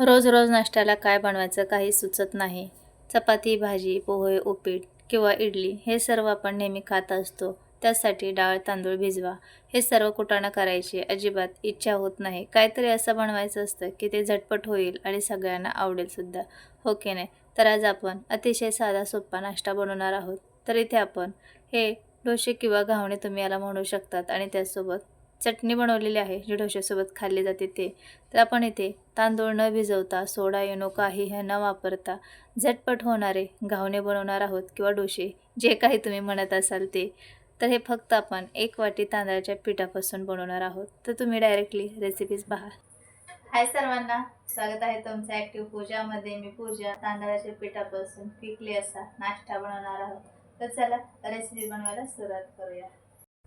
रोज रोज नाश्त्याला काय बनवायचं काही सुचत नाही. चपाती भाजी पोहे उपीट किंवा इडली हे सर्व आपण नेहमी खात असतो. त्यासाठी डाळ तांदूळ भिजवा. हे सर्व कुटाणा करायची अजिबात इच्छा होत नाही. काहीतरी असं बनवायचं असतं की ते झटपट होईल आणि सगळ्यांना आवडेलसुद्धा हो की नाही? तर आज आपण अतिशय साधा सोपा नाश्ता बनवणार आहोत. तर इथे आपण हे डोसे किंवा घावणे तुम्ही याला म्हणू शकतात आणि त्यासोबत चटणी बनवलेली आहे जी डोश्यासोबत खाल्ली जाते ते. तर आपण इथे तांदूळ न भिजवता सोडा येणो काही हे न वापरता झटपट होणारे घावणे बनवणार आहोत किंवा डोसे जे काही तुम्ही म्हणत असाल ते. तर हे फक्त आपण एक वाटी तांदळाच्या पिठापासून बनवणार आहोत. तर तुम्ही डायरेक्टली रेसिपीज पहा. हाय सर्वांना स्वागत आहे तुमचं ॲक्टिव्ह पूजामध्ये मी पूजा तांदळाच्या पिठापासून पिकली असा नाश्ता बनवणार आहोत. तर चला रेसिपी बनवायला सुरुवात करूया.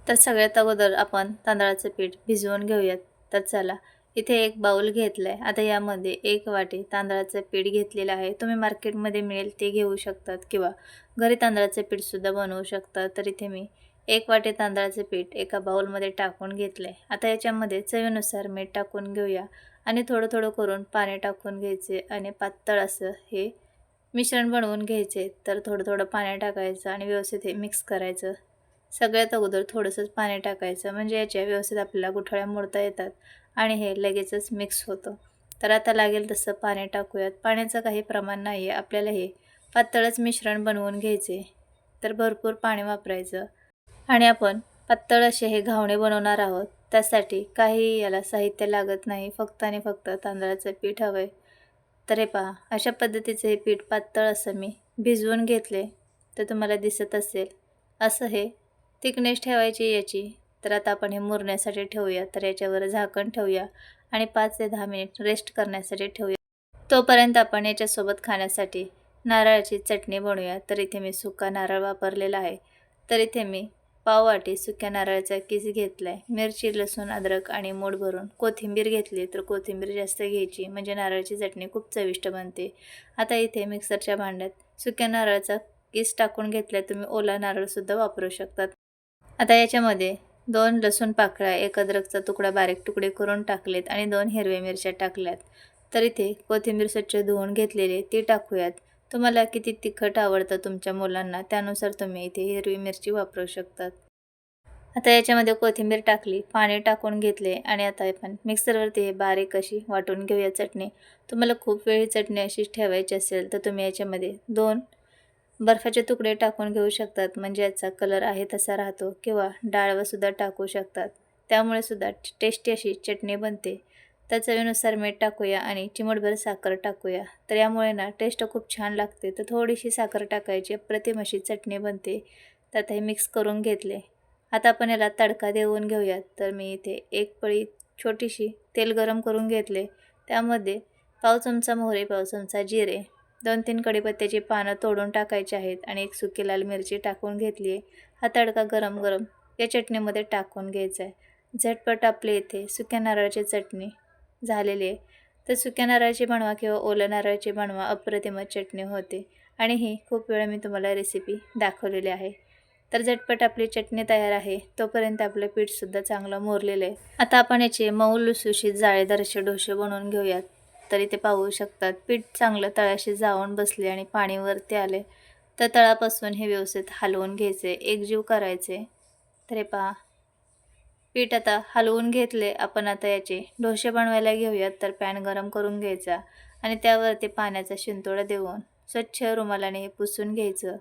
तर सगळ्यात अगोदर आपण तांदळाचं पीठ भिजवून घेऊयात. तर चला इथे एक बाऊल घेतलं आहे आता यामध्ये एक वाटी तांदळाचं पीठ घेतलेलं आहे. तुम्ही मार्केटमध्ये मिळेल ते घेऊ शकतात किंवा घरी तांदळाचं पीठसुद्धा बनवू शकता तर इथे मी एक वाटी तांदळाचं पीठ एका बाऊलमध्ये टाकून घेतलं आहे आता याच्यामध्ये चवीनुसार मीठ टाकून घेऊया आणि थोडं थोडं करून पाणी टाकून घ्यायचे आणि पातळ असं हे मिश्रण बनवून घ्यायचे. तर थोडं थोडं पाणी टाकायचं आणि व्यवस्थित हे मिक्स करायचं. सगळ्यात अगोदर थोडंसंच पाणी टाकायचं. म्हणजे याच्या व्यवस्थित आपल्याला गुठळ्या मोडता येतात आणि हे लगेचच मिक्स होतं. तर आता लागेल तसं पाणी टाकूयात. पाण्याचं काही प्रमाण नाही आहे आपल्याला हे पातळच मिश्रण बनवून घ्यायचे. तर भरपूर पाणी वापरायचं. आणि आपण पातळ असे हे घावणे बनवणार आहोत. त्यासाठी काही याला साहित्य लागत नाही. फक्त आणि फक्त तांदळाचं पीठ हवं आहे तर हे पहा अशा पद्धतीचं हे पीठ पातळ असं मी भिजवून घेतले तर तुम्हाला दिसत असेल. असं हे थिकनेस ठेवायची याची. तर आता आपण हे मुरण्यासाठी ठेवूया. तर याच्यावर झाकण ठेवूया आणि पाच ते दहा मिनिट रेस्ट करण्यासाठी ठेवूया. तोपर्यंत आपण याच्यासोबत खाण्यासाठी नारळाची चटणी बनवूया. तर इथे मी सुका नारळ वापरलेला आहे. तर इथे मी पाववाटी सुक्या नारळाचा किस घेतला आहे मिरची लसूण अद्रक आणि मूठ भरून कोथिंबीर घेतली तर कोथिंबीर जास्त घ्यायची म्हणजे नारळाची चटणी खूप चविष्ट बनते. आता इथे मिक्सरच्या भांड्यात सुक्या नारळाचा किस टाकून घेतला तुम्ही ओला नारळसुद्धा वापरू शकतात. आता याच्यामध्ये दोन लसूण पाकळ्या एक अद्रकचा तुकडा बारीक तुकडे करून टाकलेत आणि दोन हिरव्या मिरच्या टाकल्यात. तर इथे कोथिंबीर स्वच्छ धुवून घेतलेले ती टाकूयात. तुम्हाला किती तिखट आवडतं तुमच्या मुलांना त्यानुसार तुम्ही इथे हिरवी मिरची वापरू शकतात. आता याच्यामध्ये कोथिंबीर टाकली पाणी टाकून घेतले आणि आता आपण मिक्सरवरती हे बारीक अशी वाटून घेऊया चटणी. तुम्हाला खूप वेळी चटणी अशीच ठेवायची असेल तर तुम्ही याच्यामध्ये दोन बर्फाचे तुकडे टाकून घेऊ शकतात म्हणजे याचा कलर आहे तसा राहतो किंवा डाळवसुद्धा टाकू शकतात. त्यामुळे सुद्धा टेस्टी अशी चटणी बनते. तर चवीनुसार मीठ टाकूया आणि चिमटभर साखर टाकूया. तर यामुळे ना टेस्ट खूप छान लागते. तर थोडीशी साखर टाकायची अप्रतिम अशी चटणी बनते. तर हे मिक्स करून घेतले. आता आपण याला तडका देऊन घेऊयात. तर मी इथे एक पळी छोटीशी तेल गरम करून घेतले. त्यामध्ये पाव चमचा मोहरे पाव चमचा जिरे दोन तीन कडीपत्त्याची पानं तोडून टाकायची आहेत आणि एक सुकी लाल मिरची टाकून घेतली आहे. हा तडका गरम गरम या चटणीमध्ये टाकून घ्यायचा आहे. झटपट आपले इथे सुक्या नारळाची चटणी झालेली आहे. तर सुक्या नारळाची बनवा किंवा ओल्या नारळाची बनवा अप्रतिमच चटणी होते. आणि ही खूप वेळा मी तुम्हाला रेसिपी दाखवलेली आहे. तर झटपट आपली चटणी तयार आहे. तोपर्यंत आपलं पीठसुद्धा चांगलं मोरलेलं आहे. आता आपण याचे मऊ लुसुशी जाळेदारचे डोसे बनवून घेऊयात. तरी ते पाहू शकतात. पीठ चांगलं तळाशी जाऊन बसले आणि पाणीवरती आले. तर तळापासून हे व्यवस्थित हलवून घ्यायचे. एकजीव करायचे. तर हे पहा. पीठ आता हलवून घेतले. आपण आता याचे डोसे बनवायला घेऊयात. तर पॅन गरम करून घ्यायचा आणि त्यावरती पाण्याचा शिंतोडा देऊन स्वच्छ रुमालाने हे पुसून घ्यायचं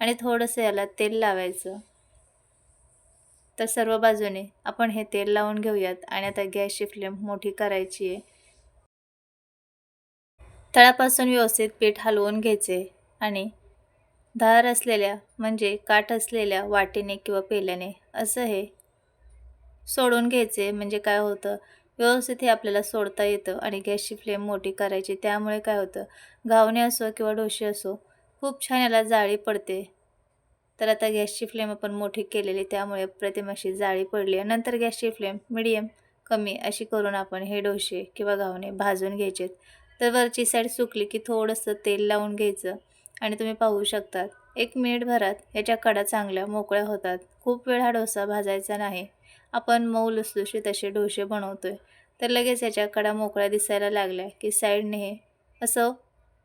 आणि थोडंसं याला तेल लावायचं. तर सर्व बाजूने आपण हे तेल लावून घेऊयात आणि आता गॅसची फ्लेम मोठी करायची आहे. तळापासून व्यवस्थित पीठ हलवून घ्यायचे आणि धार असलेल्या म्हणजे काठ असलेल्या वाटीने किंवा पेल्याने असं हे सोडून घ्यायचे. म्हणजे काय होतं? व्यवस्थित हे आपल्याला सोडता येतं आणि गॅसची फ्लेम मोठी करायची. त्यामुळे काय होतं? घावणे असो किंवा डोसे असो खूप छान याला जाळी पडते. तर आता गॅसची फ्लेम आपण मोठी केलेली त्यामुळे प्रतिमाशी जाळी पडली नंतर गॅसची फ्लेम मिडियम कमी अशी करून आपण हे डोसे किंवा घावणे भाजून घ्यायचेत. तर वरची साईड सुकली की थोडंसं तेल लावून घ्यायचं. आणि तुम्ही पाहू शकतात एक मिनिटभरात याच्या कडा चांगल्या मोकळ्या होतात. खूप वेळ हा डोसा भाजायचा नाही. आपण मऊ लुसलुशीत असे डोसे बनवतो आहे तर लगेच याच्या कडा मोकळ्या दिसायला लागल्या की साईडने हे असं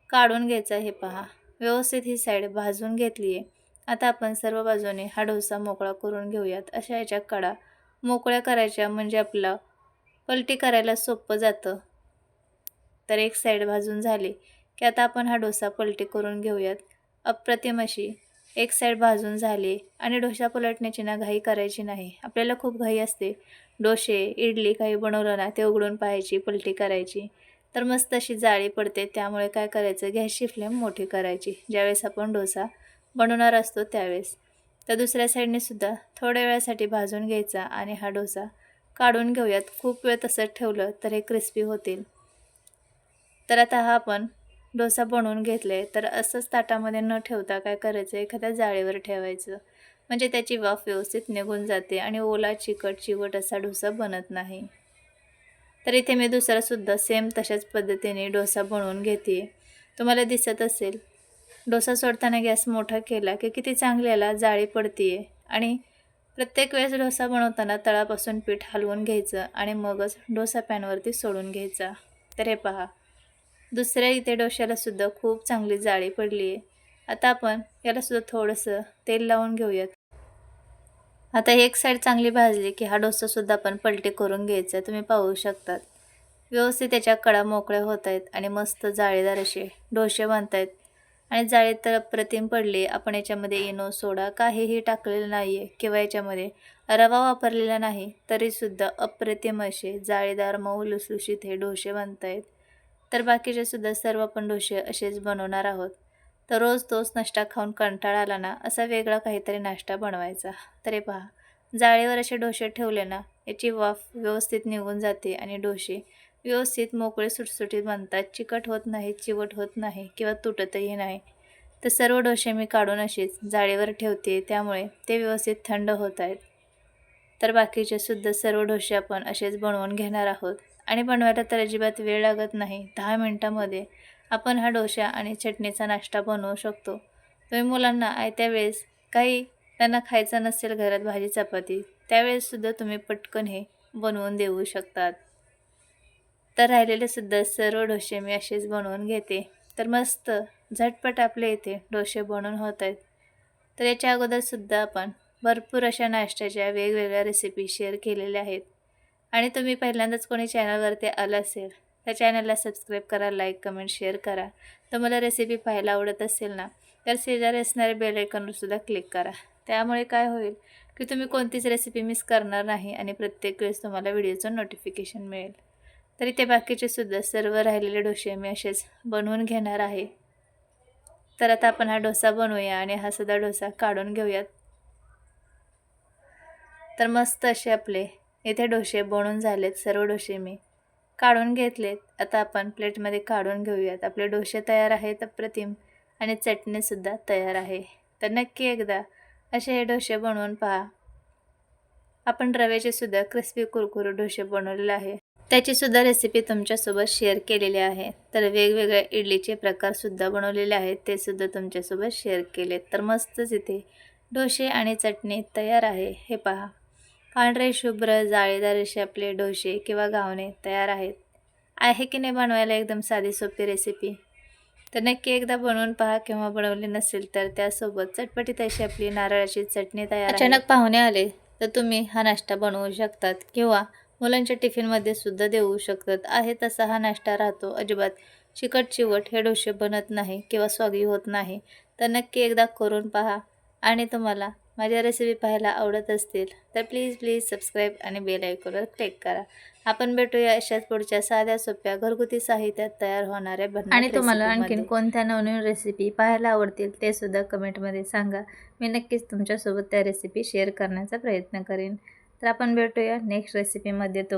काढून घ्यायचं. हे पहा व्यवस्थित ही साईड भाजून घेतली आहे आता आपण सर्व बाजूने हा डोसा मोकळा करून घेऊयात. अशा याच्या कडा मोकळ्या करायच्या म्हणजे आपलं पलटी करायला सोपं जातं. तर एक साईड भाजून झाली की आता आपण हा डोसा पलटी करून घेऊयात. अप्रतिम अशी. एक साईड भाजून झाली आणि डोसा पलटण्याची ना घाई करायची नाही. आपल्याला खूप घाई असते. डोसे इडली काही बनवलं ना ते उघडून पाहायची पलटी करायची. तर मस्त अशी जाळी पडते. त्यामुळे काय करायचं? गॅसची फ्लेम मोठी करायची. ज्यावेळेस आपण डोसा बनवणार असतो त्यावेळेस. तर दुसऱ्या साईडने सुद्धा थोड्या वेळासाठी भाजून घ्यायचा आणि हा डोसा काढून घेऊयात. खूप वेळ तसंच ठेवलं तर हे क्रिस्पी होतील. तर आता हा आपण डोसा बनवून घेतले. तर असंच ताटामध्ये न ठेवता काय करायचं? एखाद्या जाळीवर ठेवायचं. म्हणजे त्याची वाफ व्यवस्थित निघून जाते आणि ओला चिकट चिवट असा डोसा बनत नाही. तर इथे मी दुसरासुद्धा सेम तशाच पद्धतीने डोसा बनवून घेते. तुम्हाला दिसत असेल डोसा सोडताना गॅस मोठा केला की किती चांगल्याला जाळी पडते आणि प्रत्येक वेळेस डोसा बनवताना तळापासून पीठ हलवून घ्यायचं आणि मगच डोसा पॅनवरती सोडून घ्यायचा. तर हे पहा दुसऱ्या इथे डोश्याला सुद्धा खूप चांगली जाळी पडली आहे. आता आपण यालासुद्धा थोडंसं तेल लावून घेऊयात. आता एक साईड चांगली भाजली की हा डोसासुद्धा आपण पलटी करून घ्यायचा तुम्ही पाहू शकतात. व्यवस्थित त्याच्या कडा मोकळ्या होत आहेत आणि मस्त जाळीदार असे डोसे बनत आहेत आणि जाळी तर अप्रतिम पडले. आपण याच्यामध्ये इनो सोडा काहीही टाकलेलं नाही आहे किंवा याच्यामध्ये रवा वापरलेला नाही तरीसुद्धा अप्रतिम असे जाळीदार मऊ लुसलुशीत हे डोसे बनत आहेत तर बाकीचे सुद्धा सर्व आपण डोसे असेच बनवणार आहोत. तर रोज तोच नाश्ता खाऊन कंटाळा आला ना असा वेगळा काहीतरी नाश्ता बनवायचा. तरी पहा जाळीवर असे डोसे ठेवले ना याची वाफ व्यवस्थित निघून जाते आणि डोसे व्यवस्थित मोकळे सुटसुटीत बनतात. चिकट होत नाही चिवट होत नाही किंवा तुटतही नाही. तर सर्व डोसे मी काढून असेच जाळीवर ठेवते त्यामुळे ते व्यवस्थित थंड होत आहेत. तर बाकीचे सुद्धा सर्व डोसे आपण असेच बनवून घेणार आहोत. आणि बनवायला तर अजिबात वेळ लागत नाही. दहा मिनटामध्ये आपण हा डोसा आणि चटणीचा नाश्ता बनवू शकतो. तुम्ही मुलांना आयत्या वेळेस काही त्यांना खायचं नसेल घरात भाजी चपाती त्यावेळेससुद्धा तुम्ही पटकन हे बनवून देऊ शकतात. तर राहिलेले सुद्धा सर्व डोसे मी असेच बनवून घेते. तर मस्त झटपट आपले इथे डोसे बनवून होत आहेत. तर याच्या अगोदरसुद्धा आपण भरपूर अशा नाश्त्याच्या वेगवेगळ्या रेसिपी शेअर केलेल्या आहेत. आणि तुम्ही पहिल्यांदाच कोणी चॅनलवरती आलं असेल त्या चॅनलला सबस्क्राईब करा लाईक कमेंट शेअर करा. तुम्हाला रेसिपी पाहायला आवडत असेल ना तर शेजारी असणारे बेल आयकॉनवरसुद्धा क्लिक करा. त्यामुळे काय होईल की तुम्ही कोणतीच रेसिपी मिस करणार नाही आणि प्रत्येक वेळेस तुम्हाला व्हिडिओचं नोटिफिकेशन मिळेल. तरी ते बाकीचे सुद्धा सर्व राहिलेले डोसे मी असेच बनवून घेणार आहे. तर आता आपण हा डोसा बनवूया आणि हा सुद्धा डोसा काढून घेऊयात. तर मस्त असे आपले इथे डोसे बनवून झालेत सर्व डोसे मी. काढून घेतलेत. आता आपण प्लेटमध्ये काढून घेऊयात. आपले डोसे तयार आहेत अप्रतिम आणि चटणीसुद्धा तयार आहे. तर नक्की एकदा असे हे डोसे बनवून पहा. आपण रव्याचे सुद्धा क्रिस्पी कुरकुरू डोसे बनवलेले आहे. त्याचीसुद्धा रेसिपी तुमच्यासोबत शेअर केलेली आहे. तर वेगवेगळ्या इडलीचे प्रकारसुद्धा बनवलेले आहेत. ते सुद्धा तुमच्यासोबत शेअर केलेत. तर मस्तच इथे डोसे आणि चटणी तयार आहे. हे पहा. पांढरे शुभ्र जाळीदार असे आपले डोसे किंवा घावणे तयार आहेत. आहे की नाही बनवायला एकदम साधी सोपी रेसिपी तर नक्की एकदा बनवून पहा. किंवा बनवली नसेल तर त्यासोबत चटपटीत अशी आपली नारळाची चटणी तयार अचानक पाहुणे आले तर तुम्ही हा नाश्ता बनवू शकतात किंवा मुलांच्या टिफिनमध्ये सुद्धा देऊ शकतात. आहे तसा हा नाश्ता राहतो. अजिबात चिकट चिवट हे डोसे बनत नाही किंवा स्वागी होत नाही. तर नक्की एकदा करून पहा. आणि तुम्हाला माझ्या रेसिपी पाहायला आवडत असतील तर प्लीज प्लीज सबस्क्राईब आणि बेल आयकॉनवर क्लिक करा. आपण भेटूया अशाच पुढच्या साध्या सोप्या घरगुती साहित्यात तयार होणाऱ्या आणि तुम्हाला आणखीन कोणत्या नवनवीन रेसिपी पाहायला आवडतील ते सुद्धा कमेंटमध्ये सांगा. मी नक्कीच तुमच्यासोबत त्या रेसिपी शेअर करण्याचा प्रयत्न करेन. तर आपण भेटूया नेक्स्ट रेसिपीमध्ये तो